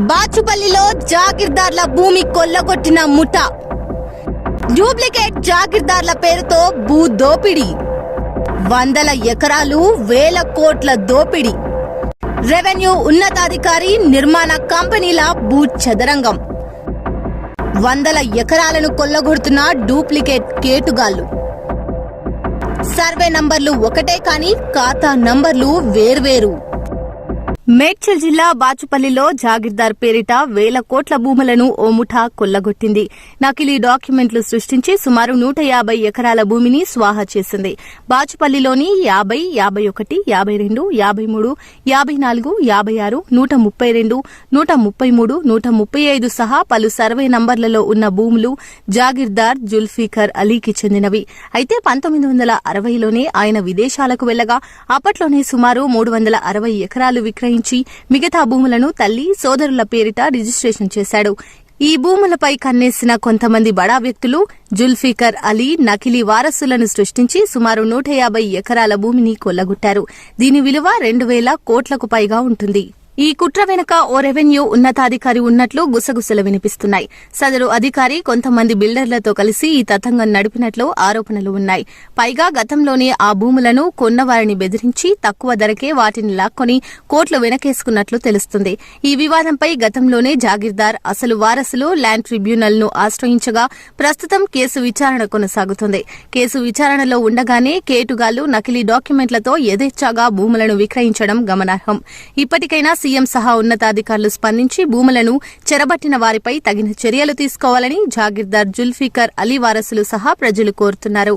బాచుపల్లిలో జాగిర్దార్ల భూమి కొల్లగొట్టిన ముఠ. డూప్లికేట్ జాగిర్దార్ల పేరుతో భూ దోపిడీ. వందల ఎకరాలు వేల కోట్ల దోపిడీ. రెవెన్యూ ఉన్నతాధికారి నిర్మాణ కంపెనీల భూ చదరంగం. వందల ఎకరాలను కొల్లగొడుతున్న డూప్లికేట్ కేటుగాళ్ళు సర్వే నంబర్లు ఒకటే కానీ ఖాతా నంబర్లు వేర్వేరు. మేడ్చల్ జిల్లా బాచుపల్లిలో జాగిర్దార్ పేరిట వేల కోట్ల భూములను ఓ ముఠా కొల్లగొట్టింది. నకిలీ డాక్యుమెంట్లు సృష్టించి సుమారు నూట యాభై ఎకరాల భూమిని స్వాహా చేసింది. బాచుపల్లిలోని యాభై యాభై ఒకటి యాభై రెండు యాభై మూడు యాభై నాలుగు యాభై ఆరు నూట ముప్పై రెండు నూట ముప్పై మూడు నూట ముప్పై ఐదు సహా పలు సర్వే నంబర్లలో ఉన్న భూములు జాగిర్దార్ జుల్ఫీకర్ అలీకి చెందినవి. అయితే పంతొమ్మిది వందల అరవైలోనే ఆయన విదేశాలకు వెళ్ళగా అప్పట్లోనే సుమారు మూడు వందల అరవై ఎకరాలు విక్రయించి మిగతా భూములను తల్లి సోదరుల పేరిట రిజిస్ట్రేషన్ చేశాడు. ఈ భూములపై కన్నేసిన కొంతమంది బడా వ్యక్తులు జుల్ఫికర్ అలీ నకిలీ వారసులను సృష్టించి సుమారు నూట యాభై ఎకరాల భూమిని కొల్లగొట్టారు. దీని విలువ రెండు వేల కోట్లకు పైగా ఉంటుంది. ఈ కుట్ర వెనుక ఓ రెవెన్యూ ఉన్నతాధికారి ఉన్నట్లు గుసగుసలు వినిపిస్తున్నాయి. సదరు అధికారి కొంతమంది బిల్డర్లతో కలిసి ఈ తతంగం నడిపినట్లు ఆరోపణలు ఉన్నాయి. పైగా గతంలోనే ఆ భూములను కొన్నవారిని బెదిరించి తక్కువ ధరకే వాటిని లాక్కొని కోట్లు వెనకేసుకున్నట్లు తెలుస్తుంది. ఈ వివాదంపై గతంలోనే జాగీర్దార్ అసలు వారసులు ల్యాండ్ ట్రిబ్యునల్ను ఆశ్రయించగా ప్రస్తుతం కేసు విచారణ కొనసాగుతుంది. కేసు విచారణలో ఉండగానే కేటుగాళ్ళు నకిలీ డాక్యుమెంట్లతో యథేచ్ఛగా భూములను విక్రయించడం గమనార్హం. ఇప్పటికైనా సీఎం సహా ఉన్నతాధికారులు స్పందించి భూములను చెరబట్టిన వారిపై తగిన చర్యలు తీసుకోవాలని జాగీర్దార్ జుల్ఫికర్ అలీ వారసులు సహా ప్రజలు కోరుతున్నారు.